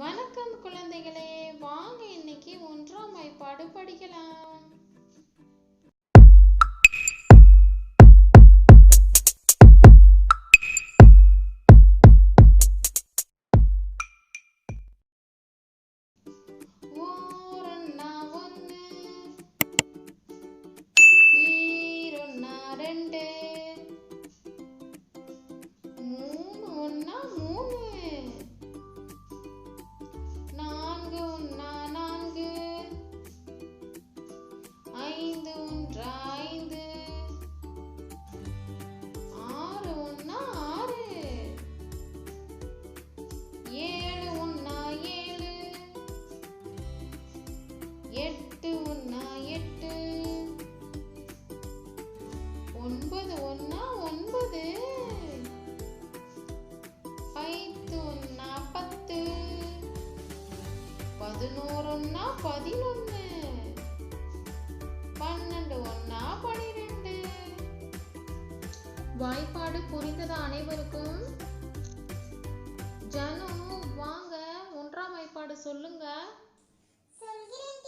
வணக்கம் குழந்தைகளே வாங்க இன்னைக்கு ஒன்றாம் வாய்ப்பாடு படிக்கலாம். பதினொன்று பதினொன்னு. பன்னெண்டு ஒன்னா பனிரெண்டு. வாய்ப்பாடு புரிந்ததா அனைவருக்கும். ஜனு வாங்க ஒன்றாம் வாய்ப்பாடு சொல்லுங்க. சொல்கிறேன்.